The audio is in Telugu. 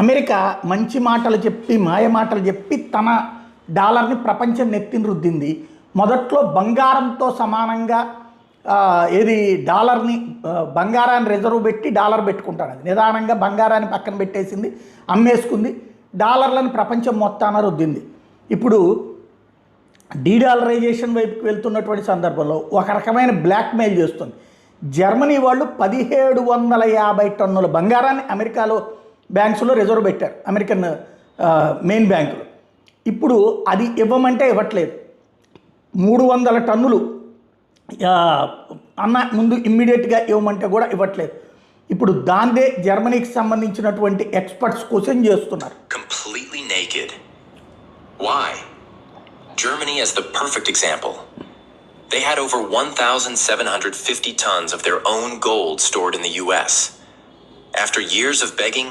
అమెరికా మంచి మాటలు చెప్పి మాయ మాటలు చెప్పి తన డాలర్ని ప్రపంచం నెత్తిని రుద్దింది. మొదట్లో బంగారంతో సమానంగా ఏది డాలర్ని బంగారాన్ని రిజర్వ్ పెట్టి డాలర్ పెట్టుకుంటాడు అది. నిదానంగా బంగారాన్ని పక్కన పెట్టేసింది అమ్మేసుకుంది డాలర్లను ప్రపంచం మొత్తాన రుద్దింది. ఇప్పుడు డీడాలరైజేషన్ వైపుకి వెళ్తున్నటువంటి సందర్భంలో ఒక రకమైన బ్లాక్మెయిల్ చేస్తుంది. జర్మనీ వాళ్ళు పదిహేడు వందల యాభై టన్నుల బంగారాన్ని అమెరికాలో బ్యాంక్స్లో రిజర్వ్ పెట్టారు అమెరికన్ మెయిన్ బ్యాంకులు ఇప్పుడు అది ఇవ్వమంటే ఇవ్వట్లేదు మూడు వందల టన్నులు అన్న ముందు ఇమ్మీడియట్గా ఇవ్వమంటే కూడా ఇవ్వట్లేదు ఇప్పుడు దాందే జర్మనీకి సంబంధించినటువంటి ఎక్స్పర్ట్స్ క్వశ్చన్ చేస్తున్నారు completely naked. Why? Germany is the perfect example. They had over 1,750 tons of their own gold stored in the US. After years of begging,